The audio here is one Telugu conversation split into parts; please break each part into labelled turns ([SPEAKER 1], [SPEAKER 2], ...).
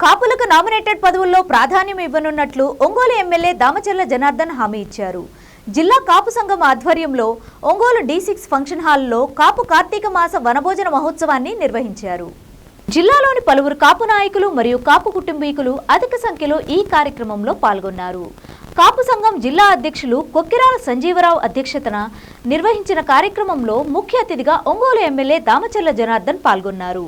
[SPEAKER 1] కాపులకు నామినేటెడ్ పదవుల్లో ప్రాధాన్యం ఇవ్వనున్నట్లు ఒంగోలు ఎమ్మెల్యే దామచర్ల జనార్దన్ హామీ ఇచ్చారు. జిల్లా కాపు సంఘం ఆధ్వర్యంలో ఒంగోలు డి సిక్స్ ఫంక్షన్ హాల్లో కాపు కార్తీక మాస వనభోజన మహోత్సవాన్ని నిర్వహించారు. జిల్లాలోని పలువురు కాపు నాయకులు మరియు కాపు కుటుంబీకులు అధిక సంఖ్యలో ఈ కార్యక్రమంలో పాల్గొన్నారు. కాపు సంఘం జిల్లా అధ్యక్షులు కొక్కిరాల సంజీవరావు అధ్యక్షతన నిర్వహించిన కార్యక్రమంలో ముఖ్య అతిథిగా ఒంగోలు ఎమ్మెల్యే దామచర్ల జనార్దన్ పాల్గొన్నారు.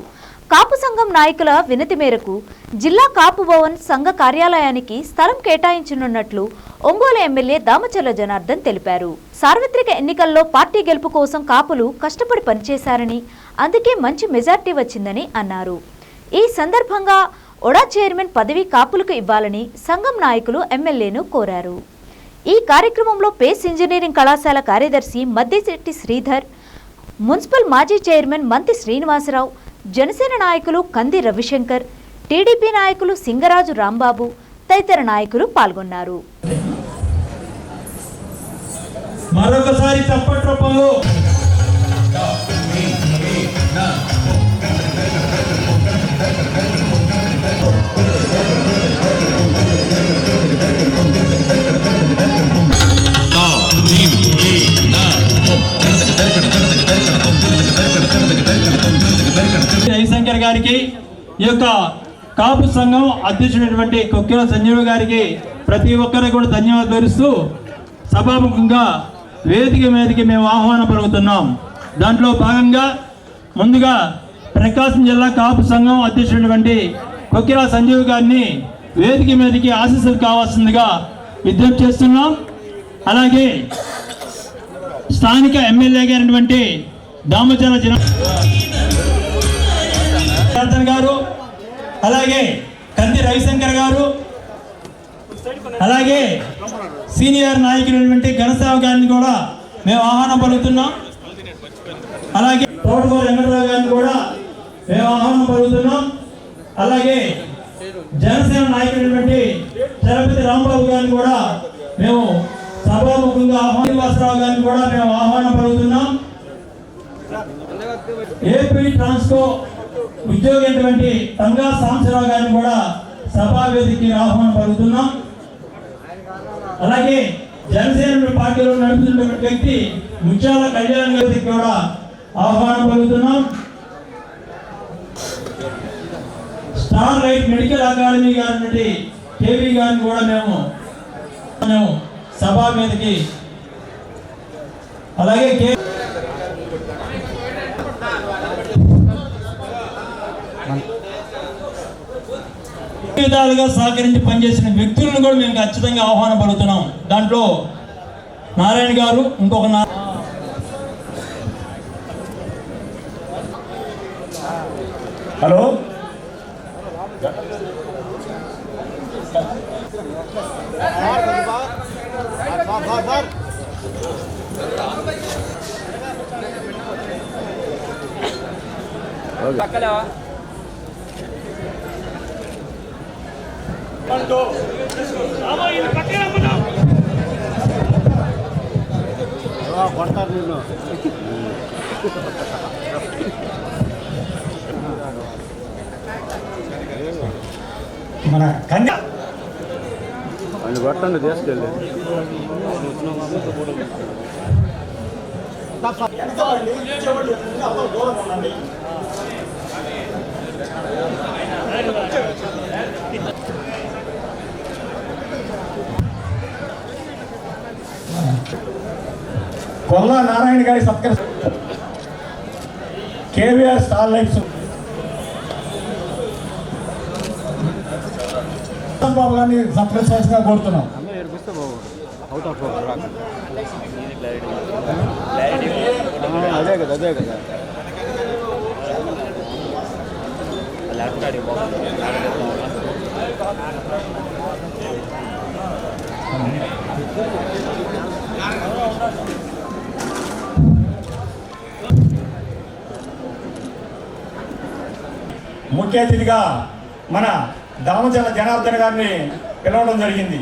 [SPEAKER 1] కాపు సంఘం నాయకుల వినతి మేరకు జిల్లా కాపు భవన్ సంఘ కార్యాలయానికి స్థలం కేటాయించనున్నట్లు ఒంగోలు ఎమ్మెల్యే దామచర్ల జనార్దన్ తెలిపారు. సార్వత్రిక ఎన్నికల్లో పార్టీ గెలుపు కోసం కాపులు కష్టపడి పనిచేశారని అందుకే మంచి మెజార్టీ వచ్చిందని అన్నారు. ఈ సందర్భంగా ఒడా చైర్మన్ పదవి కాపులకు ఇవ్వాలని సంఘం నాయకులు ఎమ్మెల్యేను కోరారు. ఈ కార్యక్రమంలో పేస్ ఇంజనీరింగ్ కళాశాల కార్యదర్శి మద్దిశెట్టి శ్రీధర్ మున్సిపల్ మాజీ చైర్మన్ మంతి శ్రీనివాసరావు జనసేన నాయకులు కంది రవిశంకర్ టీడీపీ నాయకులు సింగరాజు రాంబాబు తదితర నాయకులు పాల్గొన్నారు.
[SPEAKER 2] మరొకసారి చప్పటి గారికి ఈ యొక్క కాపు సంఘం అధ్యక్షుడైనటువంటి కొక్కిల సంజీవ్ గారికి ప్రతి ఒక్కరికి కూడా ధన్యవాదాలు తెలుస్తూ సభాముఖంగా వేదిక మీదకి మేము ఆహ్వానం పలుకుతున్నాం. దాంట్లో భాగంగా ముందుగా ప్రకాశం జిల్లా కాపు సంఘం అధ్యక్షుడైనటువంటి కొక్కిల సంజీవ్ గారిని వేదిక మీదకి ఆశీస్సులు కావాల్సిందిగా విజ్ఞప్తి చేస్తున్నాం. అలాగే స్థానిక ఎమ్మెల్యే గారినటువంటి దామచల జిల్లా గారు అలాగే కంది రవిశంకర్ గారు అలాగే సీనియర్ నాయకులైనటువంటి ఘనసేవ గారిని కూడా మేము ఆహ్వానం పలుకుతున్నాం. అలాగే తోటకూర వెంకటరావు గారిని కూడా మేము ఆహ్వానం పలుకుతున్నాం. అలాగే జనసేన నాయకులైనటువంటి చలపతి రాంబాబు గారిని కూడా మేము సభాముఖంగా శ్రీనివాసరావు గారిని కూడా మేము ఆహ్వానం పలుకుతున్నాం. ఏపీ ట్రాన్స్కో ఉద్యోగి అయినటువంటి తంగా సాంబశివరావు గారిని కూడా సభావేదికి ఆహ్వానం పలుకుతున్నాం. అలాగే జనసేన పార్టీలో నడుపుతున్నటువంటి వ్యక్తి ముత్యాల కళ్యాణ్ గారికి కూడా ఆహ్వానం పలుకుతున్నాం. స్టార్ లైట్ మెడికల్ అకాడమీ గారి కేవీ గారిని కూడా మేము మేము సభా మీదకి అలాగే కే విధాలుగా సహకరించి పనిచేసిన వ్యక్తులను కూడా మేము ఖచ్చితంగా ఆహ్వానం పలుకుతున్నాం దాంట్లో నారాయణ గారు ఇంకొక నా
[SPEAKER 3] హలో మన కన్యా
[SPEAKER 4] ఆయన కొట్టండి తీసుకెళ్ళి.
[SPEAKER 3] కొల్లా నారాయణ గారి సత్కరి కేవీఆర్ స్టార్ లైఫ్స్ బాబు గారిని సత్కరించాల్సిందిగా కోరుతున్నాం.
[SPEAKER 4] అవుట్ ఆఫ్ అదే కదా అదే కదా
[SPEAKER 3] ముఖ్య అతిథిగా మన దామచల జనార్దన్ గారిని పిలవడం జరిగింది.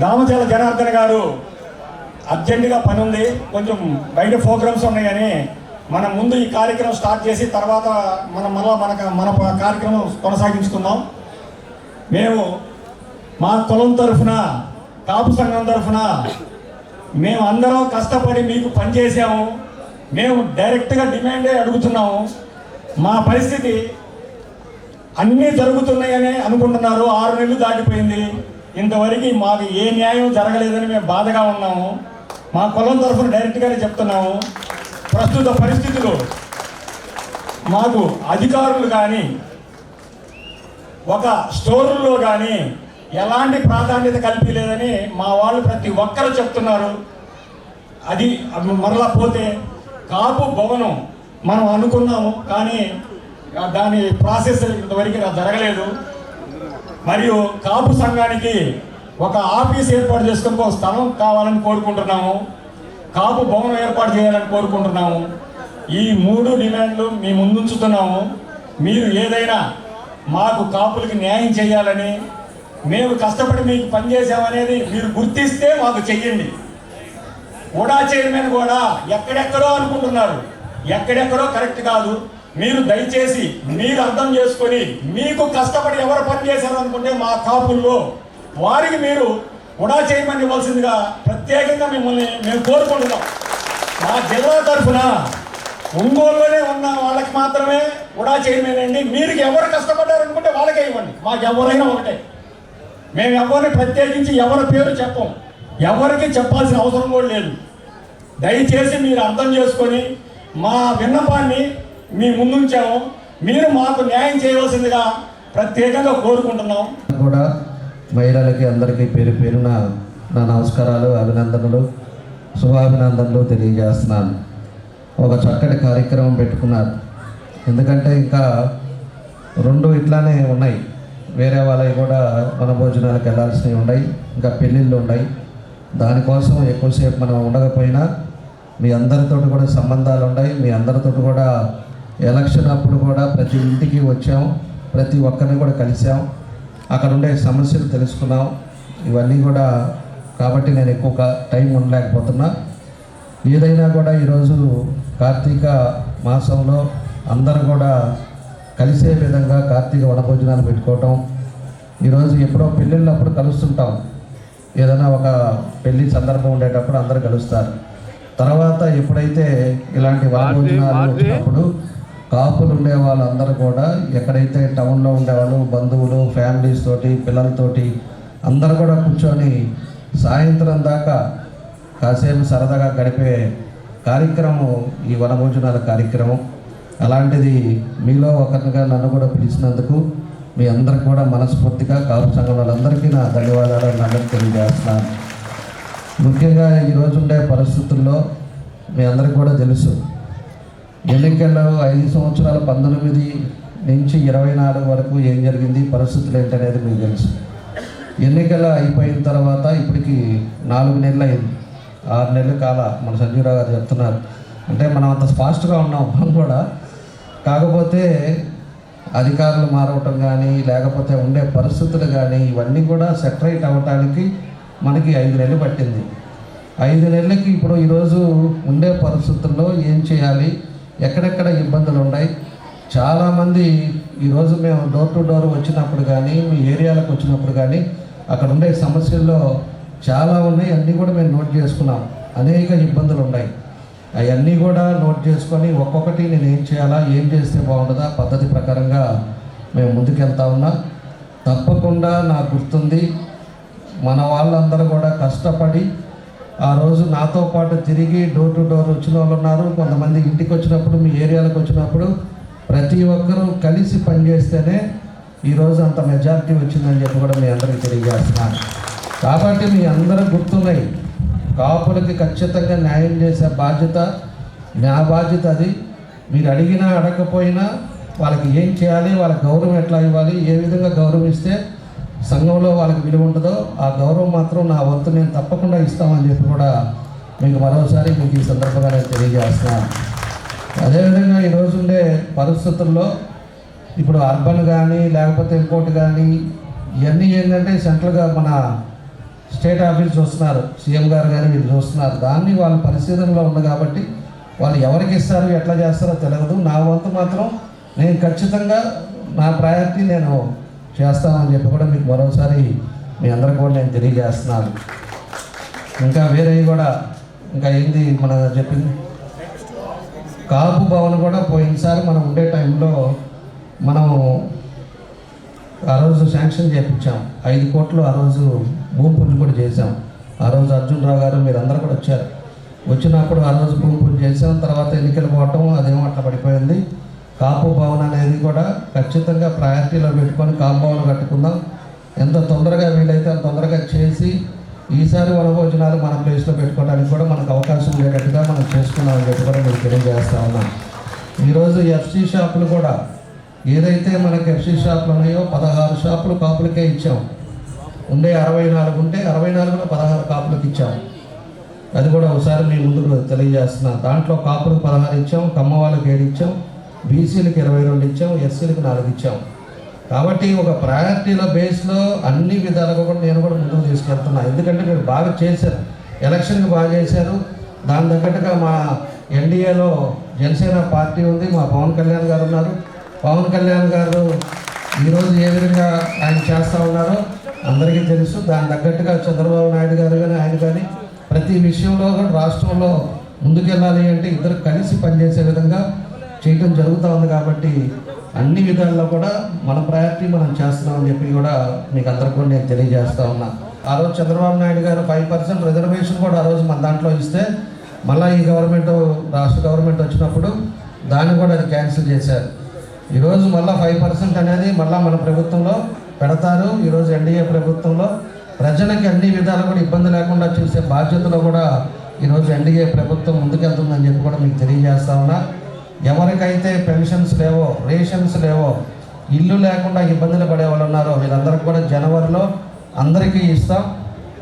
[SPEAKER 3] దామచల జనార్దన్ గారు అర్జెంటుగా పని ఉంది కొంచెం బయట ప్రోగ్రామ్స్ ఉన్నాయని మనం ముందు ఈ కార్యక్రమం స్టార్ట్ చేసి తర్వాత మనం మళ్ళీ మన మన కార్యక్రమం కొనసాగించుకుందాం. మేము మా కులం తరఫున కాపు సంఘం తరఫున మేము అందరం కష్టపడి మీకు పనిచేసాము మేము డైరెక్ట్గా డిమాండే అడుగుతున్నాము. మా పరిస్థితి అన్నీ జరుగుతున్నాయని అనుకుంటున్నారు. ఆరు నెలలు దాటిపోయింది. ఇంతవరకు మాకు ఏ న్యాయం జరగలేదని మేము బాధగా ఉన్నాము. మా కులం తరఫున డైరెక్ట్గానే చెప్తున్నాము. ప్రస్తుత పరిస్థితులు మాకు అధికారులు కానీ ఒక స్టోర్లో కానీ ఎలాంటి ప్రాధాన్యత కల్పించలేదని మా వాళ్ళు ప్రతి ఒక్కరు చెప్తున్నారు. అది మరలా పోతే కాపు భవనం మనం అనుకున్నాము. కానీ దాని ప్రాసెస్ ఇంతవరకు జరగలేదు. మరియు కాపు సంఘానికి ఒక ఆఫీస్ ఏర్పాటు చేసుకుని ఒక స్థలం కావాలని కోరుకుంటున్నాము. కాపు భవనం ఏర్పాటు చేయాలని కోరుకుంటున్నాము. ఈ మూడు డిమాండ్లు మేము ముందుంచుతున్నాము. మీరు ఏదైనా మాకు కాపులకి న్యాయం చేయాలని మేము కష్టపడి మీకు పనిచేసామనేది మీరు గుర్తిస్తే మాకు చెయ్యండి. ఉడా చైర్మన్ కూడా ఎక్కడెక్కడో అనుకుంటున్నారు. ఎక్కడెక్కడో కరెక్ట్ కాదు. మీరు దయచేసి మీరు అర్థం చేసుకొని మీకు కష్టపడి ఎవరు పని చేశారు అనుకుంటే మా కాపుల్లో వారికి మీరు ఉడా చేయమని ఇవ్వాల్సిందిగా ప్రత్యేకంగా మిమ్మల్ని మేము కోరుకుంటున్నాం. మా జిల్లా తరఫున ఒంగోలులోనే ఉన్న వాళ్ళకి మాత్రమే ఉడా చేయమేనండి. మీరు ఎవరు కష్టపడ్డారు అనుకుంటే వాళ్ళకే ఇవ్వండి. మాకు ఎవరైనా ఒకటే. మేము ఎవరిని ప్రత్యేకించి ఎవరి పేరు చెప్పం. ఎవరికి చెప్పాల్సిన అవసరం కూడా లేదు. దయచేసి మీరు అర్థం చేసుకొని మా విన్నపాన్ని మీ ముందుంచాము. మీరు మాకు న్యాయం చేయవలసిందిగా ప్రత్యేకంగా కోరుకుంటున్నాం.
[SPEAKER 5] కూడా మహిళలకి అందరికీ పేరు పేరున నా నమస్కారాలు అభినందనలు శుభాభినందనలు తెలియజేస్తున్నాను. ఒక చక్కటి కార్యక్రమం పెట్టుకున్నారు. ఎందుకంటే ఇంకా రెండు ఇట్లానే ఉన్నాయి. వేరే వాళ్ళవి కూడా మన భోజనాలకు వెళ్ళాల్సినవి ఉన్నాయి. ఇంకా పెళ్ళిళ్ళు ఉన్నాయి. దానికోసం ఎక్కువసేపు మనం ఉండకపోయినా మీ అందరితో కూడా సంబంధాలు ఉన్నాయి. మీ అందరితో కూడా ఎలక్షన్ అప్పుడు కూడా ప్రతి ఇంటికి వచ్చాం ప్రతి ఒక్కరిని కూడా కలిసాం. అక్కడ ఉండే సమస్యలు తెలుసుకున్నాం. ఇవన్నీ కూడా కాబట్టి నేను ఎక్కువ టైం ఉండలేకపోతున్నా. ఏదైనా కూడా ఈరోజు కార్తీక మాసంలో అందరూ కూడా కలిసే విధంగా కార్తీక వనభోజనాలు పెట్టుకోవటం. ఈరోజు ఎప్పుడో పెళ్ళిళ్ళప్పుడు కలుస్తుంటాం. ఏదైనా ఒక పెళ్ళి సందర్భం ఉండేటప్పుడు అందరూ కలుస్తారు. తర్వాత ఎప్పుడైతే ఇలాంటి వనభోజనాలు వచ్చినప్పుడు కాపులు ఉండే వాళ్ళందరూ కూడా ఎక్కడైతే టౌన్లో ఉండేవాళ్ళు బంధువులు ఫ్యామిలీస్ తోటి పిల్లలతోటి అందరూ కూడా కూర్చొని సాయంత్రం దాకా కాసేపు సరదాగా గడిపే కార్యక్రమం ఈ వనభోజనాల కార్యక్రమం. అలాంటిది మీలో ఒకరిగా నన్ను కూడా పిలిచినందుకు మీ అందరికి కూడా మనస్ఫూర్తిగా కాపు సంఘం వాళ్ళందరికీ నా ధన్యవాదాలు నన్ను తెలియజేస్తున్నాను. ముఖ్యంగా ఈరోజు ఉండే పరిస్థితుల్లో మీ అందరికి కూడా తెలుసు ఎన్నికల్లో ఐదు సంవత్సరాల పంతొమ్మిది నుంచి ఇరవై నాలుగు వరకు ఏం జరిగింది పరిస్థితులు ఏంటనేది మీకు తెలుసు. ఎన్నికలు అయిపోయిన తర్వాత ఇప్పటికి నాలుగు నెలలు అయింది. ఆరు నెలల కాల మన సంజీవరావు గారు చెప్తున్నారు. అంటే మనం అంత ఫాస్ట్గా ఉన్నాం మనం కూడా. కాకపోతే అధికారులు మారవటం కానీ లేకపోతే ఉండే పరిస్థితులు కానీ ఇవన్నీ కూడా సెటరేట్ అవ్వటానికి మనకి ఐదు నెలలు పట్టింది. ఐదు నెలలకి ఇప్పుడు ఈరోజు ఉండే పరిస్థితుల్లో ఏం చేయాలి? ఎక్కడెక్కడ ఇబ్బందులు ఉన్నాయి చాలామంది ఈరోజు మేము డోర్ టు డోర్ వచ్చినప్పుడు కానీ మీ ఏరియాలకు వచ్చినప్పుడు కానీ అక్కడ ఉండే సమస్యల్లో చాలా ఉన్నాయి. అన్నీ కూడా మేము నోట్ చేసుకున్నాం. అనేక ఇబ్బందులు ఉన్నాయి అవన్నీ కూడా నోట్ చేసుకొని ఒక్కొక్కటి నేను ఏం చేయాలా ఏం చేస్తే బాగుంటుందా పద్ధతి ప్రకారంగా మేము ముందుకెళ్తా ఉన్నా. తప్పకుండా నాకు గుర్తుంది మన వాళ్ళందరూ కూడా కష్టపడి ఆ రోజు నాతో పాటు తిరిగి డోర్ టు డోర్ వచ్చిన వాళ్ళు ఉన్నారు. కొంతమంది ఇంటికి వచ్చినప్పుడు మీ ఏరియాలకు వచ్చినప్పుడు ప్రతి ఒక్కరూ కలిసి పనిచేస్తేనే ఈరోజు అంత మెజారిటీ వచ్చిందని చెప్పి కూడా మీ అందరికీ తెలియజేస్తున్నాను. కాబట్టి మీ అందరూ గుర్తున్నాయి కాపులకి ఖచ్చితంగా న్యాయం చేసే బాధ్యత నా బాధ్యత అది. మీరు అడిగినా అడగకపోయినా వాళ్ళకి ఏం చేయాలి వాళ్ళ గౌరవం ఎట్లా ఇవ్వాలి ఏ విధంగా గౌరవిస్తే సంఘంలో వాళ్ళకి విలువ ఉంటుందో ఆ గౌరవం మాత్రం నా వంతు నేను తప్పకుండా ఇస్తామని చెప్పి కూడా మీకు మరోసారి మీకు ఈ సందర్భంగా నేను తెలియజేస్తున్నాను. అదేవిధంగా ఈరోజు ఉండే పరిస్థితుల్లో ఇప్పుడు అర్బన్ కానీ లేకపోతే ఇంకోటి కానీ ఇవన్నీ ఏంటంటే సెంట్రల్గా మన స్టేట్ ఆఫీస్ చూస్తున్నారు సీఎం గారు కానీ వీళ్ళు చూస్తున్నారు. దాన్ని వాళ్ళ పరిశీలనలో ఉంది కాబట్టి వాళ్ళు ఎవరికి ఇస్తారు ఎట్లా చేస్తారో తెలియదు నా వంతు మాత్రం నేను ఖచ్చితంగా నా ప్రయారిటీ నేను చేస్తామని చెప్పి కూడా మీకు మరోసారి మీ అందరికి కూడా నేను తెలియజేస్తున్నాను. ఇంకా వేరే కూడా ఇంకా ఏంది మన చెప్పింది? కాపు భవన్ కూడా పోయినసారి మనం ఉండే టైంలో మనం ఆ రోజు శాంక్షన్ చేయించాం. ఐదు కోట్లు ఆ రోజు భూమి పూజ కూడా చేశాం. ఆ రోజు అర్జున్ రావు గారు మీరు అందరూ కూడా వచ్చారు. వచ్చినప్పుడు ఆ రోజు భూమి పూజ చేసాం తర్వాత ఎన్నికలు పోవటం అదేమో అట్లా పడిపోయింది. కాపు భవన్ అనేది కూడా ఖచ్చితంగా ప్రయారిటీలో పెట్టుకొని కాపు భవన్ కట్టుకుందాం. ఎంత తొందరగా వీలైతే అంత తొందరగా చేసి ఈసారి వనభోజనాలు మన ప్లేస్లో పెట్టుకోవడానికి కూడా మనకు అవకాశం లేనట్టుగా మనం చేసుకున్నామని చెప్పి కూడా మీకు తెలియజేస్తా ఉన్నాం. ఈరోజు ఎఫ్సి షాపులు కూడా ఏదైతే మనకి ఎఫ్సీ షాపులు ఉన్నాయో పదహారు షాపులు కాపులకే ఇచ్చాం. ఉండే అరవై నాలుగు ఉంటే అరవై నాలుగులో పదహారు కాపులకు ఇచ్చాం. అది కూడా ఒకసారి మీ ముందుకు తెలియజేస్తున్నాను దాంట్లో కాపులకు పదహారు ఇచ్చాం కమ్మ వాళ్ళకి ఏడు ఇచ్చాం బీసీలకు ఇరవై రెండు ఇచ్చాం ఎస్సీలకు నాలుగు ఇచ్చాం. కాబట్టి ఒక ప్రయారిటీల బేస్లో అన్ని విధాలుగా కూడా నేను కూడా ముందుకు తీసుకెళ్తున్నాను ఎందుకంటే మీరు బాగా చేశారు. ఎలక్షన్కి బాగా చేశారు. దాని తగ్గట్టుగా మా ఎన్డీఏలో జనసేన పార్టీ ఉంది. మా పవన్ కళ్యాణ్ గారు ఉన్నారు. పవన్ కళ్యాణ్ గారు ఈరోజు ఏ విధంగా ఆయన చేస్తూ ఉన్నారో అందరికీ తెలుసు. దాని తగ్గట్టుగా చంద్రబాబు నాయుడు గారు కానీ ఆయన కానీ ప్రతి విషయంలో కూడా రాష్ట్రంలో ముందుకెళ్ళాలి అంటే ఇద్దరు కలిసి పనిచేసే విధంగా చేయటం జరుగుతూ ఉంది కాబట్టి అన్ని విధాల్లో కూడా మన ప్రయారిటీ మనం చేస్తున్నామని చెప్పి కూడా మీకు అందరికి కూడా నేను తెలియజేస్తా ఉన్నా. ఆ రోజు చంద్రబాబు నాయుడు గారు ఫైవ్ పర్సెంట్ రిజర్వేషన్ కూడా ఆ రోజు మన దాంట్లో ఇస్తే మళ్ళీ ఈ గవర్నమెంట్ రాష్ట్ర గవర్నమెంట్ వచ్చినప్పుడు దాన్ని కూడా అది క్యాన్సిల్ చేశారు. ఈరోజు మళ్ళీ ఫైవ్ పర్సెంట్ అనేది మళ్ళీ మన ప్రభుత్వంలో పెడతారు. ఈరోజు ఎన్డీఏ ప్రభుత్వంలో ప్రజలకి అన్ని విధాలు కూడా ఇబ్బంది లేకుండా చూసే బాధ్యతలో కూడా ఈరోజు ఎన్డీఏ ప్రభుత్వం ముందుకెళ్తుందని చెప్పి కూడా మీకు తెలియజేస్తా ఉన్నా. ఎవరికైతే పెన్షన్స్ లేవో రేషన్స్ లేవో ఇల్లు లేకుండా ఇబ్బందులు పడే వాళ్ళు ఉన్నారో వీళ్ళందరికీ కూడా జనవరిలో అందరికీ ఇస్తాం.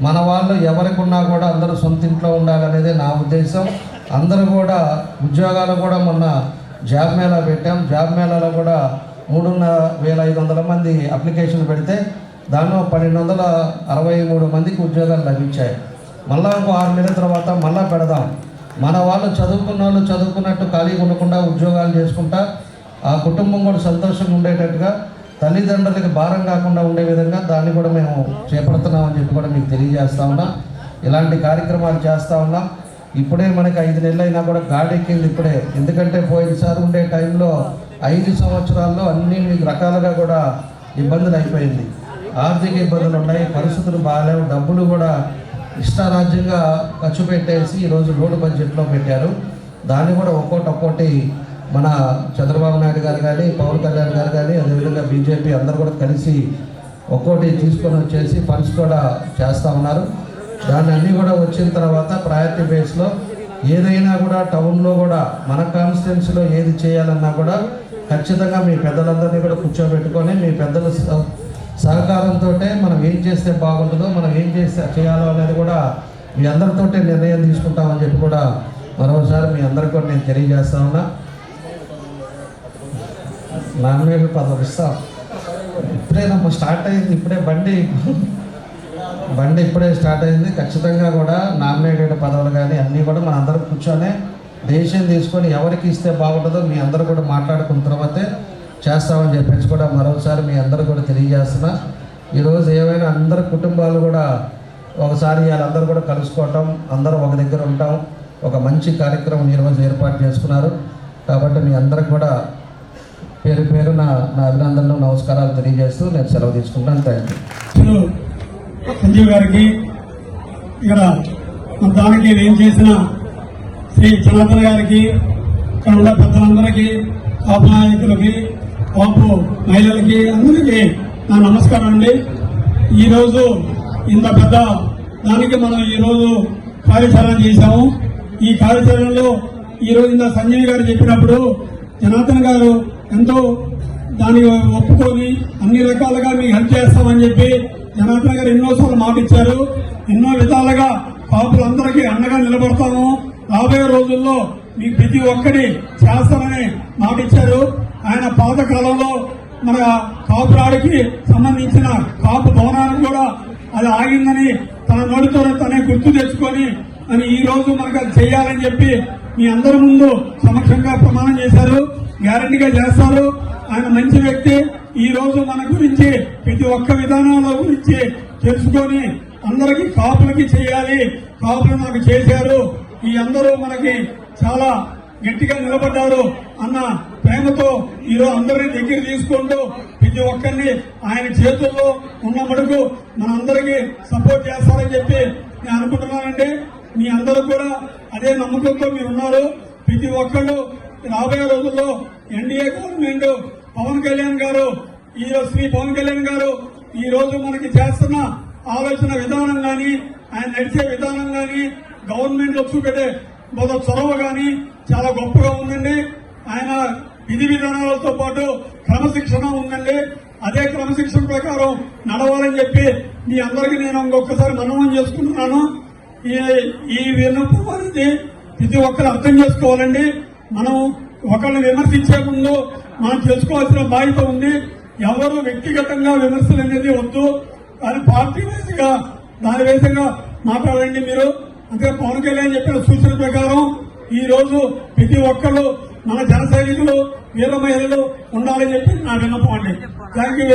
[SPEAKER 5] మన వాళ్ళు ఎవరికి ఉన్నా కూడా అందరూ సొంత ఇంట్లో ఉండాలనేదే నా ఉద్దేశం. అందరూ కూడా ఉద్యోగాలు కూడా మొన్న జాబ్ మేళా పెట్టాం. జాబ్ మేళాలో కూడా మూడున్నర వేల ఐదు వందల మంది అప్లికేషన్ పెడితే దానిలో పన్నెండు వందల అరవై మూడు మందికి ఉద్యోగాలు లభించాయి. మళ్ళా ఇంకో ఆరు నెలల తర్వాత మళ్ళా పెడదాం. మన వాళ్ళు చదువుకున్న వాళ్ళు చదువుకున్నట్టు ఖాళీగా ఉండకుండా ఉద్యోగాలు చేసుకుంటా ఆ కుటుంబం కూడా సంతోషంగా ఉండేటట్టుగా తల్లిదండ్రులకి భారం కాకుండా ఉండే విధంగా దాన్ని కూడా మేము చేపడుతున్నామని చెప్పి కూడా మీకు తెలియజేస్తా ఉన్నాం. ఇలాంటి కార్యక్రమాలు చేస్తూ ఉన్నాం. ఇప్పుడే మనకి ఐదు నెలలు అయినా కూడా గాడెక్కింది ఇప్పుడే. ఎందుకంటే పోయినసారి ఉండే టైంలో ఐదు సంవత్సరాల్లో అన్ని మీకు రకాలుగా కూడా ఇబ్బందులు అయిపోయింది. ఆర్థిక ఇబ్బందులు ఉన్నాయి పరిస్థితులు బాగాలేవు డబ్బులు కూడా ఇష్టారాజ్యంగా ఖర్చు పెట్టేసి ఈరోజు రోడ్డు బడ్జెట్లో పెట్టారు. దాన్ని కూడా ఒక్కోటి ఒక్కోటి మన చంద్రబాబు నాయుడు గారు కానీ పవన్ కళ్యాణ్ గారు కానీ అదేవిధంగా బీజేపీ అందరూ కూడా కలిసి ఒక్కోటి తీసుకొని వచ్చేసి ఫండ్స్ కూడా చేస్తూ ఉన్నారు. దాన్ని అన్నీ కూడా వచ్చిన తర్వాత ప్రయారిటీ బేస్లో ఏదైనా కూడా టౌన్లో కూడా మన కాన్స్టిట్యున్సీలో ఏది చేయాలన్నా కూడా ఖచ్చితంగా మీ పెద్దలందరినీ కూడా కూర్చోబెట్టుకొని మీ పెద్దల సహకారంతో మనం ఏం చేస్తే బాగుంటుందో మనం ఏం చేస్తే చేయాలో అనేది కూడా మీ అందరితోటే నిర్ణయం తీసుకుంటామని చెప్పి కూడా మరోసారి మీ అందరికీ కూడా నేను తెలియజేస్తా ఉన్నా. నామినేట్ పదవి ఇస్తాం. ఇప్పుడే నాకు స్టార్ట్ అయింది ఇప్పుడే బండి. బండి ఇప్పుడే స్టార్ట్ అయింది. ఖచ్చితంగా కూడా నామినేటెడ్ పదవులు కానీ అన్నీ కూడా మన అందరం కూర్చొని దేశం తీసుకొని ఎవరికి ఇస్తే బాగుంటుందో మీ అందరూ కూడా మాట్లాడుకున్న తర్వాతే చేస్తామని చెప్పేసి కూడా మరోసారి మీ అందరూ కూడా తెలియజేస్తున్నా. ఈరోజు ఏమైనా అందరి కుటుంబాలు కూడా ఒకసారి వాళ్ళందరూ కూడా కలుసుకోవటం అందరూ ఒక దగ్గర ఉంటాం ఒక మంచి కార్యక్రమం ఈరోజు ఏర్పాటు చేసుకున్నారు. కాబట్టి మీ అందరికి కూడా పేరు పేరు నా నా అభినందనలు నమస్కారాలు తెలియజేస్తూ నేను సెలవు తీసుకుంటాను. Thank you.
[SPEAKER 6] సంజీవ్ గారికి ఇక్కడ మొత్తానికి దానికి ఏం చేసిన శ్రీ జనార్దన్ గారికి ఇక్కడ ఉన్న పెద్దలందరికీ కాపు నాయకులకి కాపు మహిళలకి అందరికీ నా నమస్కారం అండి. ఈరోజు ఇంత పెద్ద దానికి మనం ఈరోజు కార్యాచరణ చేశాము. ఈ కార్యాచరణలో ఈరోజు ఇంత సంజయ్ గారు చెప్పినప్పుడు జనార్దన్ గారు ఎంతో దాన్ని ఒప్పుకొని అన్ని రకాలుగా మీకు హెల్ప్ చేస్తామని చెప్పి జనార్దన్ గారు ఎన్నోసార్లు మాట ఇచ్చారు. ఎన్నో విధాలుగా పాపులందరికీ అండగా నిలబడతాము. రాబోయే రోజుల్లో మీకు ప్రతి ఒక్కటి చేస్తామని మాట ఇచ్చారు. ఆయన పాత కాలంలో మన కాపురాడికి సంబంధించిన కాపు భవనాన్ని కూడా అది ఆగిందని తన నోటితో తనే గుర్తు తెచ్చుకొని అని ఈ రోజు మనకు అది చేయాలని చెప్పి మీ అందరి ముందు సమక్షంగా ప్రమాణం చేశారు. గ్యారంటీగా చేస్తారు. ఆయన మంచి వ్యక్తి. ఈ రోజు మన గురించి ప్రతి ఒక్క విధానాల గురించి తెలుసుకొని అందరికి కాపులకి చేయాలి. కాపులు మనకు చేశారు. ఈ అందరూ మనకి చాలా గట్టిగా నిలబడ్డారు అన్న ప్రేమతో ఈరోజు అందరినీ దగ్గర తీసుకుంటూ ప్రతి ఒక్కరిని ఆయన చేతుల్లో ఉన్న మడుగు మనందరికీ సపోర్ట్ చేస్తారని చెప్పి నేను అనుకుంటున్నానండి. మీ అందరూ కూడా అదే నమ్మకంతో మీరు ఉన్నారు. ప్రతి ఒక్కళ్ళు రాబోయే రోజుల్లో ఎన్డీఏ గవర్నమెంట్ పవన్ కళ్యాణ్ గారు ఈ రోజు శ్రీ పవన్ కళ్యాణ్ గారు ఈ రోజు మనకి చేస్తున్న ఆలోచన విధానం కానీ ఆయన నడిచే విధానం కానీ గవర్నమెంట్లో చూపెట్టే మొదటి చొరవ కానీ చాలా గొప్పగా ఉందండి. ఆయన విధి విధానాలతో పాటు క్రమశిక్షణ ఉందండి. అదే క్రమశిక్షణ ప్రకారం నడవాలని చెప్పి మీ అందరికీ నేను ఇంకొకసారి మననం చేసుకుంటున్నాను. ఈ ఈ విన్నపం అనేది ప్రతి ఒక్కరు అర్థం చేసుకోవాలండి. మనం ఒకరిని విమర్శించే ముందు మనం తెలుసుకోవాల్సిన బాధ్యత ఉంది. ఎవరు వ్యక్తిగతంగా విమర్శలు అనేది వద్దు. కానీ పార్టీ వైజ్గా దాని వైజ్గా మాట్లాడండి మీరు. అంటే పవన్ కళ్యాణ్ చెప్పిన సూచన ప్రకారం ఈ రోజు ప్రతి ఒక్కరు మన జన సైనికులు వీర మహిళలు ఉండాలని చెప్పి నా విన్నపం అండి. Thank you